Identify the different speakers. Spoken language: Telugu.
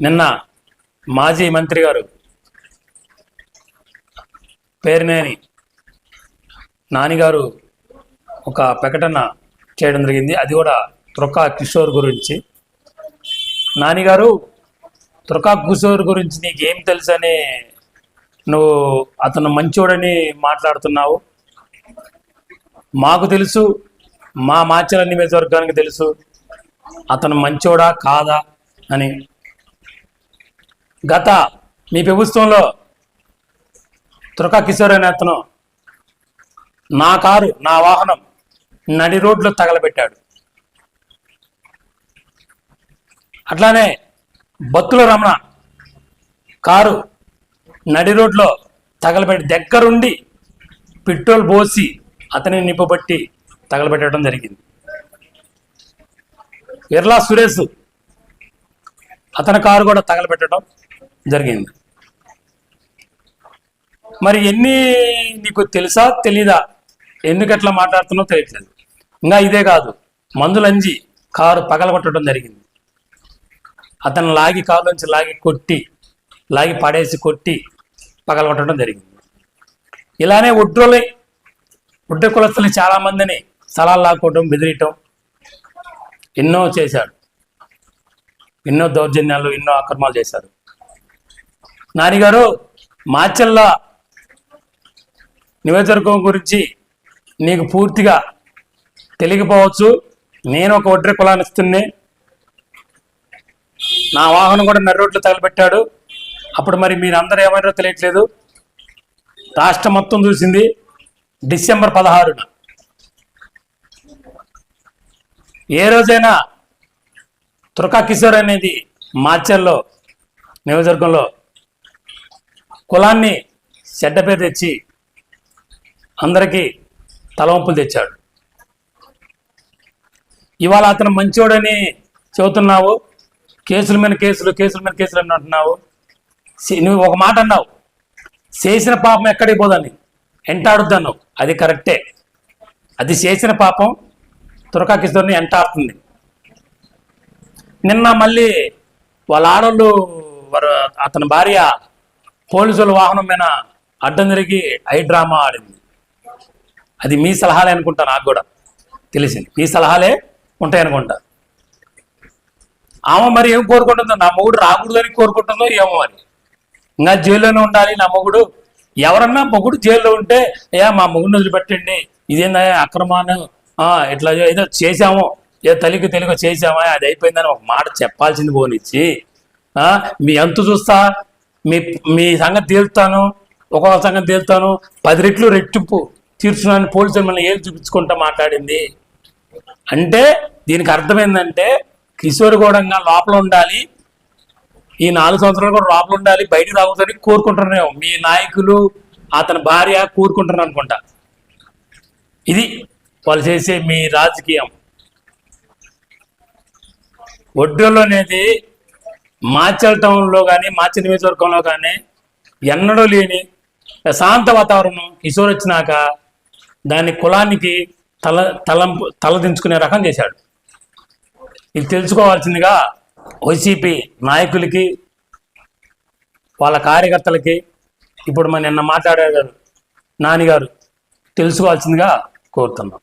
Speaker 1: నిన్న మాజీ మంత్రి గారు పేరునేని నానిగారు ఒక ప్రకటన చేయడం జరిగింది. అది కూడా త్రొక్కా కిషోర్ గురించి. నానిగారు త్రొక్కా కిషోర్ గురించి నీకేం తెలుసని నువ్వు అతను మంచోడని మాట్లాడుతున్నావు. మాకు తెలుసు మా మాచల నియోజకవర్గానికి తెలుసు. అతను మంచోడా కాదా అని గత మీ ప్రభుత్వంలో త్రుకా కిషోర్ అనే అతను నా కారు నా వాహనం నడి రోడ్లో తగలబెట్టాడు. అట్లానే బత్తుల రమణ కారు నడి రోడ్లో తగలబెట్టి దగ్గరుండి పెట్రోల్ పోసి అతని నిప్పబట్టి తగలబెట్టడం జరిగింది. విర్లా సురేష్ అతని కారు కూడా తగలబెట్టడం జరిగింది. మరి ఎన్ని నీకు తెలుసా తెలీదా? ఎందుకు ఎట్లా మాట్లాడుతున్నావు తెలియట్లేదు. ఇంకా ఇదే కాదు మందులంజి కారు పగలగొట్టడం జరిగింది. అతను లాగి కారు నుంచి లాగి కొట్టి లాగి పడేసి కొట్టి పగలగొట్టడం జరిగింది. ఇలానే ఒడ్రోలై ఒడ్డ కులస్తులు చాలా మందిని స్థలాలు లాక్కోవటం బెదిరియటం ఎన్నో చేశాడు. ఎన్నో దౌర్జన్యాలు ఎన్నో అక్రమాలు చేశారు నానిగారు మాచెల్ల నియోజకవర్గం గురించి నీకు పూర్తిగా తెలియకపోవచ్చు. నేను ఒక ఒడ్రె కులానిస్తున్నే నా వాహనం కూడా నర్రి తగలబెట్టాడు. అప్పుడు మరి మీరందరూ ఏమైనా తెలియట్లేదు. రాష్ట్రం మొత్తం చూసింది డిసెంబర్ పదహారున. ఏ రోజైనా తురకా కిషోర్ అనేది మాచర్లో నియోజకవర్గంలో కులాన్ని చెడ్డ పేరు తెచ్చి అందరికీ తలవంపులు తెచ్చాడు. ఇవాళ అతను మంచోడని చెబుతున్నావు కేసుల మీద కేసులు కేసుల మీద కేసులు అని అంటున్నావు. నువ్వు ఒక మాట అన్నావు చేసిన పాపం ఎక్కడికి పోదని. ఎంటాడుద్దాను అది కరెక్టే. అది చేసిన పాపం తురకా కిషోర్ని ఎంటాడుతుంది. నిన్న మళ్ళీ వాళ్ళ ఆడోళ్ళు వారు అతని భార్య పోలీసుల వాహనం మీద అడ్డం తిరిగి ఐ డ్రామా ఆడింది. అది మీ సలహాలే అనుకుంటా నాకు కూడా తెలిసింది. మీ సలహాలే ఉంటాయనుకుంటా ఆమె మరి ఏం కోరుకుంటుందో? నా మొగుడు రాకూడదని కోరుకుంటుందో ఏమో అని ఇంకా జైల్లోనే ఉండాలి నా మొగుడు. ఎవరన్నా మొగుడు జైల్లో ఉంటే ఏ మా మొగుడిని వదిలిపెట్టండి. ఇదేందా అక్రమాను ఆ, ఇట్లా ఏదో చేశాము. ఏ తల్లికి తెలుగు చేశామా? అది అయిపోయిందని ఒక మాట చెప్పాల్సింది పోనిచ్చి. మీ అంతు చూస్తా. మీ మీ సంగతి తేలుతాను ఒక్కొక్క సంగతి తేలుతాను. పది రెట్లు రెట్టింపు తీర్చున్నాను పోలీసులు మళ్ళీ ఏం చూపించుకుంటా మాట్లాడింది? అంటే దీనికి అర్థం ఏంటంటే కిషోర్ గౌడంగా లోపల ఉండాలి. ఈ నాలుగు సంవత్సరాలు కూడా లోపల ఉండాలి. బయటికి రాకూడదని కోరుకుంటున్నాం. మీ నాయకులు అతని భార్య కోరుకుంటున్నారు అనుకుంటా. ఇది వాళ్ళు చేసే మీ రాజకీయం. ఒడ్డోళ్ళు అనేది మాచల్ టౌన్లో కానీ మాచల్ నియోజకవర్గంలో కానీ ఎన్నడూ లేని ప్రశాంత వాతావరణం కిషోర్ వచ్చినాక దాని కులానికి తల తలంపు తలదించుకునే రకం చేశాడు. ఇది తెలుసుకోవాల్సిందిగా వైసీపీ నాయకులకి వాళ్ళ కార్యకర్తలకి ఇప్పుడు మన నిన్న మాట్లాడారు నానిగారు. తెలుసుకోవాల్సిందిగా కోరుతున్నాం.